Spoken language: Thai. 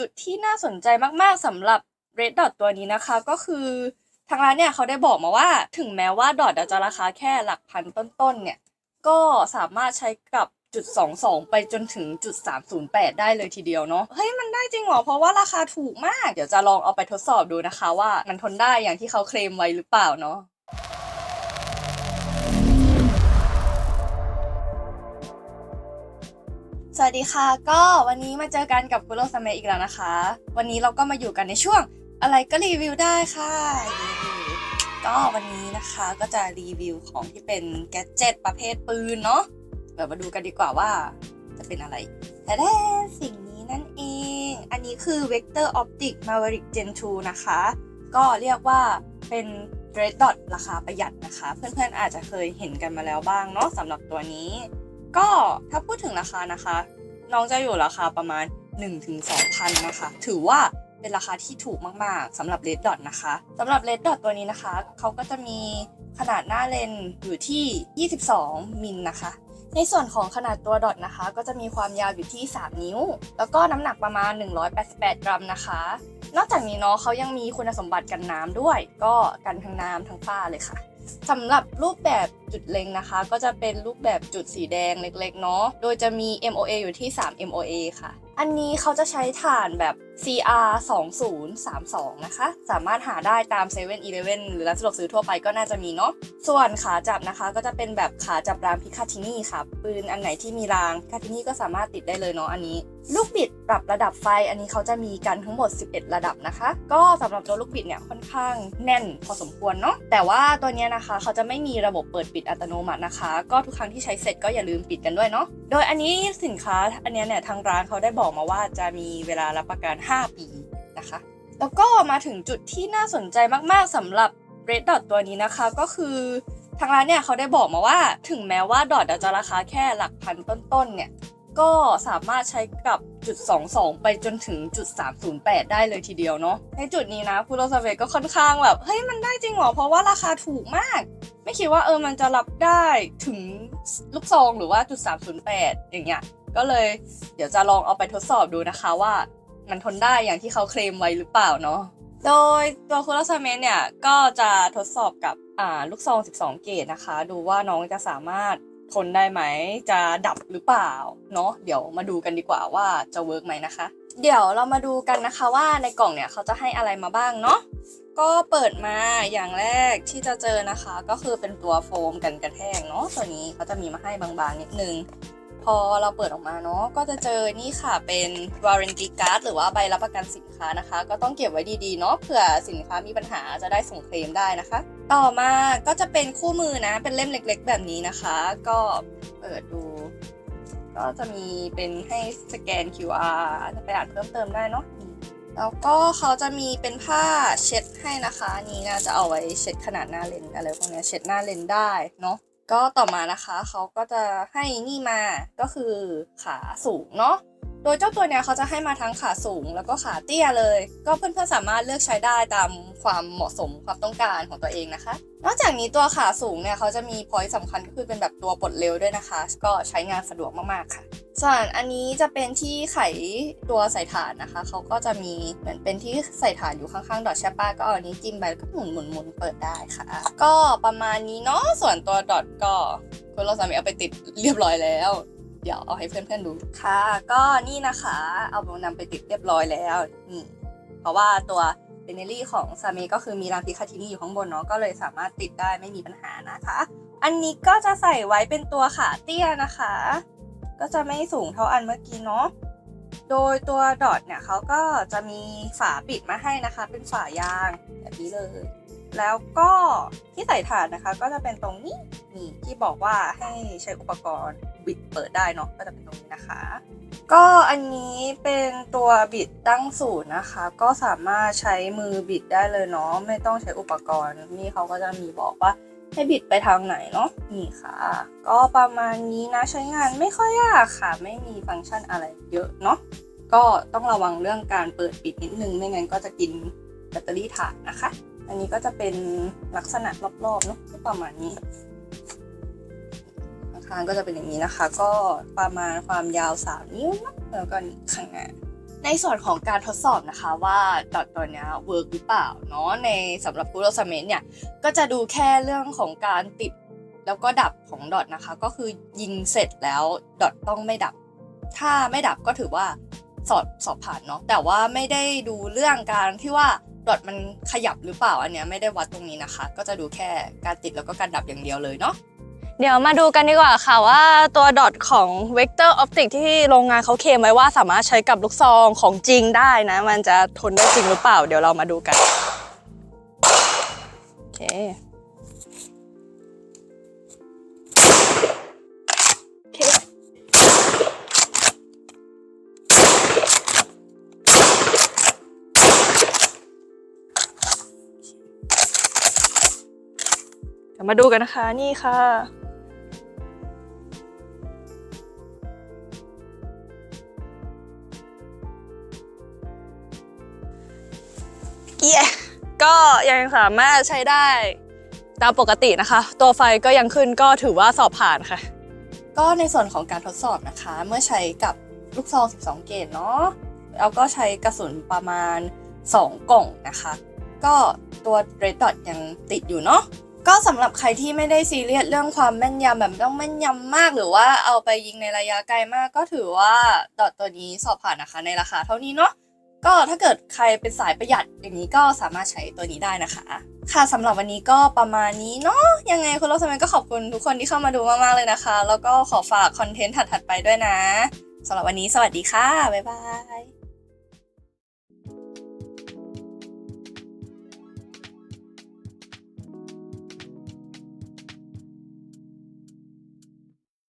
จุดที่น่าสนใจมากๆสำหรับ Red Dot ตัวนี้นะคะ ก็คือทางร้านเนี่ยเขาได้บอกมาว่าถึงแม้ว่าดอทจะราคาแค่หลักพันต้นๆเนี่ย ก็สามารถใช้กับจุด22 ไปจนถึงจุด308 ได้เลยทีเดียวเนาะเฮ้ยมันได้จริงเหรอ เพราะว่าราคาถูกมาก เดี๋ยวจะลองเอาไปทดสอบดูนะคะ ว่ามันทนได้อย่างที่เขาเคลมไว้หรือเปล่าเนาะ สวัสดีค่ะ ก็วันนี้มาเจอกันกับคุโรสเมะอีกแล้วนะคะ วันนี้เราก็มาอยู่กันในช่วงอะไรก็รีวิวได้ค่ะ ก็วันนี้นะคะก็จะรีวิวของที่เป็นแกดเจิตประเภทปืนเนาะเดี๋ยวมาดูกันดีกว่าว่าจะเป็นอะไรแต่แท้สิ่งนี้นั่นเอง อันนี้คือ Vector Optic Maverick Gen 2 นะคะ ก็เรียกว่าเป็น Red Dot ราคาประหยัดนะคะ เพื่อนๆอาจจะเคยเห็นกันมาแล้วบ้างเนาะสำหรับตัวนี้ ก็ถ้าพูดถึงราคานะคะ น้องจะอยู่ราคาประมาณ 1-2,000นะคะ ถือว่าเป็นราคาที่ถูกมาก ๆสำหรับ Red Dot นะคะสำหรับ Red Dot ตัวนี้นะคะ เขาก็จะมีขนาดหน้าเลนอยู่ที่ 22 มิลนะคะ ในส่วนของขนาดตัวดอทนะคะ ก็จะมีความยาวอยู่ที่ 3 นิ้ว แล้วก็น้ำหนักประมาณ 188 กรัมนะคะ นอกจากนี้เนาะเขายังมีคุณสมบัติกันน้ำด้วย ก็กันทั้งน้ำทั้งฝ้าเลยค่ะ สำหรับรูปแบบจุดเล็งนะคะ ก็จะเป็นรูปแบบจุดสีแดงเล็กๆเนาะ โดยจะมี MOA อยู่ที่ 3 MOA ค่ะ อันนี้เขาจะใช้ฐานแบบ CR 2032นะคะ สามารถหาได้ตาม7 e เ e ่ e อหรือร้านสะดวกซื้อทั่วไปก็น่าจะมีเนาะ ส่วนขาจับนะคะ ก็จะเป็นแบบขาจับรางพิคาทินี่ค่ะ ปืนอันไหนที่มีรางพิคาทินี่ก็สามารถติดได้เลยเนาะอันนี้ ลูกบิดปรับระดับไฟ อันนี้เขาจะมีกันทั้งหมด 11 ระดับนะคะ ก็สำหรับตัวลูกบิดเนี่ยค่อนข้างแน่นพอสมควรเนาะ แต่ว่าตัวเนี้ยนะคะเขาจะไม่มีระบบเปิดปิดอัตโนมัตินะคะ ก็ทุกครั้งที่ใช้เสร็จก็อย่าลืมปิดกันด้วยเนาะ โดยอันนี้สินค้าอันเนี้ยเนี่ยทางร้านเขาได้บอกมาว่าจะมีเวลารับประกัน5 ปีนะคะ แล้วก็มาถึงจุดที่น่าสนใจมากๆสำหรับ Red Dot ตัวนี้นะคะก็คือทางร้านเนี่ยเขาได้บอกมาว่าถึงแม้ว่าดอทจะราคาแค่หลักพันต้นๆเนี่ยก็สามารถใช้กับจุด 22 ไปจนถึงจุด 308 ได้เลยทีเดียวเนาะในจุดนี้นะคูโรซาเวก็ค่อนข้างแบบเฮ้ยมันได้จริงหรอ เพราะว่าราคาถูกมาก ไม่คิดว่าเออมันจะรับได้ถึงลูกซองหรือว่าจุด 308 อย่างเงี้ยก็เลยเดี๋ยวจะลองเอาไปทดสอบดูนะคะว่า มันทนได้อย่างที่เขาเคลมไว้หรือเปล่าเนาะโดยตัวคูลาซาเมนเนี่ยก็จะทดสอบกับลูกซอง 12 เกตนะคะ ดูว่าน้องจะสามารถทนได้ไหม จะดับหรือเปล่าเนาะเดี๋ยวมาดูกันดีกว่าว่าจะเวิร์กไหมนะคะ เดี๋ยวเรามาดูกันนะคะว่าในกล่องเนี่ยเขาจะให้อะไรมาบ้างเนาะก็เปิดมาอย่างแรกที่จะเจอนะคะ ก็คือเป็นตัวโฟมกันกระแทกเนาะตัวนี้เขาจะมีมาให้บางๆนิดนึง พอเราเปิดออกมาเนาะก็จะเจอนี่ค่ะเป็น warranty card หรือว่าใบรับประกันสินค้านะคะ ก็ต้องเก็บไว้ดีๆเนาะเผื่อสินค้ามีปัญหาจะได้ส่งเคลมได้นะคะ ต่อมาก็จะเป็นคู่มือนะ เป็นเล่มเล็กๆ แบบนี้นะคะ ก็เปิดดู ก็จะมีเป็นให้สแกน QR จะไปอ่านเพิ่มเติมได้เนาะแล้วก็เขาจะมีเป็นผ้าเช็ดให้นะคะอันนี้น่าจะเอาไว้เช็ดขนาดหน้าเลนอะไรพวกนี้เช็ดหน้าเลนได้เนาะ ก็ต่อมานะคะเขาก็จะให้นี่มาก็คือขาสูงเนาะโดยเจ้าตัวเนี้ยเขาจะให้มาทั้งขาสูงแล้วก็ขาเตี้ยเลย ก็เพื่อนๆสามารถเลือกใช้ได้ตามความเหมาะสมความต้องการของตัวเองนะคะ นอกจากนี้ตัวขาสูงเนี่ยเขาจะมีพอยต์สำคัญก็คือเป็นแบบตัวปลดเร็วด้วยนะคะ ก็ใช้งานสะดวกมากๆค่ะ ส่วนอันนี้จะเป็นที่ไขตัวใส่ฐานนะคะ เขาก็จะมีเหมือนเป็นที่ใส่ฐานอยู่ข้างๆ ดอทใช่ปะก็เอาอันนี้จิ้มไปแล้วก็หมุนหมุนหมุนเปิดได้ค่ะ ก็ประมาณนี้เนาะ ส่วนตัวดอทก็คุณเราสามีเอาไปติดเรียบร้อยแล้ว เดี๋ยวเอาให้เพื่อนๆดูค่ะ ก็นี่นะคะ เอานำไปติดเรียบร้อยแล้วนี่เพราะว่าตัวเบเนลี่ของซาเมก็คือมีรางพิคาทินี่อยู่ข้างบนเนาะ ก็เลยสามารถติดได้ไม่มีปัญหานะคะ อันนี้ก็จะใส่ไว้เป็นตัวขาเตี้ยนะคะ ก็จะไม่สูงเท่าอันเมื่อกี้เนาะ โดยตัวดอทเนี่ยเขาก็จะมีฝาปิดมาให้นะคะ เป็นฝายางแบบนี้เลย แล้วก็ที่ใส่ถ่านนะคะ ก็จะเป็นตรงนี้นี่ที่บอกว่าให้ใช้อุปกรณ์บิดเปิดได้เนาะก็จะเป็นตรงนี้นะคะ ก็อันนี้เป็นตัวบิดตั้งศูนย์นะคะ ก็สามารถใช้มือบิดได้เลยเนาะไม่ต้องใช้อุปกรณ์นี่เขาก็จะมีบอกว่า ให้บิดไปทางไหนเนาะนี่ค่ะ ก็ประมาณนี้นะใช้งานไม่ค่อยยากค่ะ ไม่มีฟังก์ชันอะไรเยอะเนาะก็ต้องระวังเรื่องการเปิดปิดนิดนึงไม่งั้นก็จะกินแบตเตอรี่ถ่านนะคะ อันนี้ก็จะเป็นลักษณะรอบๆเนาะประมาณนี้ข้างก็จะเป็นอย่างนี้นะคะ ก็ประมาณความยาว 3 นิ้วเนาะแล้วก็ข้างหน้า ในส่วนของการทดสอบนะคะว่าดอทตัวนี้เวิร์กหรือเปล่าเนาะในสำหรับ Google Cement เนี่ยก็จะดูแค่เรื่องของการติดแล้วก็ดับของดอทนะคะ ก็คือยิงเสร็จแล้วดอทต้องไม่ดับ ถ้าไม่ดับก็ถือว่าสอบสอบผ่านเนาะแต่ว่าไม่ได้ดูเรื่องการที่ว่าดอทมันขยับหรือเปล่าอันเนี้ยไม่ได้วัดตรงนี้นะคะ ก็จะดูแค่การติดแล้วก็การดับอย่างเดียวเลยเนาะ เดี๋ยวมาดูกันดีกว่าค่ะว่าตัวดอทของ Vector Optic ที่โรงงานเขาเคลมไว้ว่าสามารถใช้กับลูกซองของจริงได้นะ มันจะทนได้จริงหรือเปล่า เดี๋ยวเรามาดูกัน โอเคมาดูกันนะคะ นี่ค่ะ ก็ยังสามารถใช้ได้ตามปกตินะคะ ตัวไฟก็ยังขึ้นก็ถือว่าสอบผ่านค่ะ ก็ในส่วนของการทดสอบนะคะ เมื่อใช้กับลูกซอง 12 เกรดเนาะแล้วก็ใช้กระสุนประมาณ 2 กล่องนะคะ ก็ตัว Red Dot ยังติดอยู่เนาะก็สำหรับใครที่ไม่ได้ซีเรียสเรื่องความแม่นยำแบบต้องแม่นยำมาก หรือว่าเอาไปยิงในระยะไกลมากก็ถือว่าดอทตัวนี้สอบผ่านนะคะ ในราคาเท่านี้เนาะ ก็ถ้าเกิดใครเป็นสายประหยัดอย่างนี้ก็สามารถใช้ตัวนี้ได้นะคะ ค่ะสำหรับวันนี้ก็ประมาณนี้เนาะยังไงคุณโรสแมนก็ขอบคุณทุกคนที่เข้ามาดูมากๆเลยนะคะ แล้วก็ขอฝากคอนเทนต์ถัดๆไปด้วยนะสำหรับวันนี้สวัสดีค่ะ บ๊ายบาย